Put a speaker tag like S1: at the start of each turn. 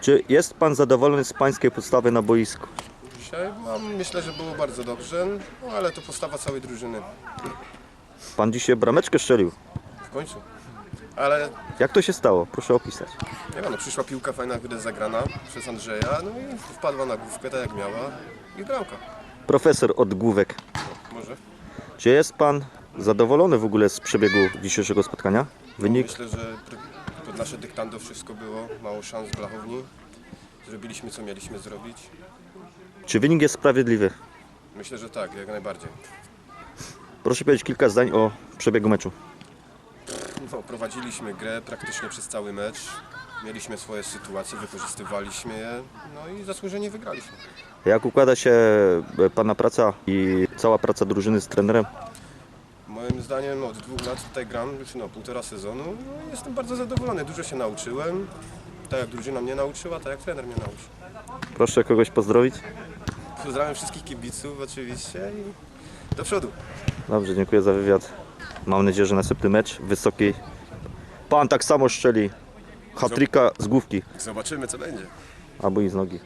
S1: Czy jest pan zadowolony z pańskiej postawy na boisku?
S2: Dzisiaj no, myślę, że było bardzo dobrze, no, ale to postawa całej drużyny
S1: Pan dzisiaj brameczkę strzelił.
S2: w końcu. Ale
S1: Jak to się stało? Proszę opisać.
S2: nie wiem, no, przyszła piłka fajna, widać zagrana przez Andrzeja, no i wpadła na główkę tak jak miała i bramka.
S1: Profesor od główek.
S2: Może.
S1: Czy jest pan zadowolony w ogóle z przebiegu dzisiejszego spotkania? Wynik
S2: Myślę, że pod nasze dyktando wszystko było, mało szans w blachowni. Zrobiliśmy co mieliśmy zrobić.
S1: Czy wynik jest sprawiedliwy?
S2: Myślę, że tak, jak najbardziej.
S1: Proszę powiedzieć kilka zdań o przebiegu meczu.
S2: No, prowadziliśmy grę praktycznie przez cały mecz. Mieliśmy swoje sytuacje, wykorzystywaliśmy je, no i zasłużenie wygraliśmy.
S1: Jak układa się e, pana praca i cała praca drużyny z trenerem?
S2: Moim zdaniem od dwóch lat tutaj gram, już no półtora sezonu. No, jestem bardzo zadowolony, dużo się nauczyłem. Tak jak drużyna mnie nauczyła, tak jak trener mnie nauczył.
S1: Proszę kogoś pozdrowić.
S2: Pozdrawiam wszystkich kibiców oczywiście i do przodu.
S1: Dobrze, dziękuję za wywiad. Mam nadzieję, że następny mecz wysoki. Pan tak samo strzeli. Hatryka z główki
S2: Zobaczymy co będzie.
S1: albo i z nogi.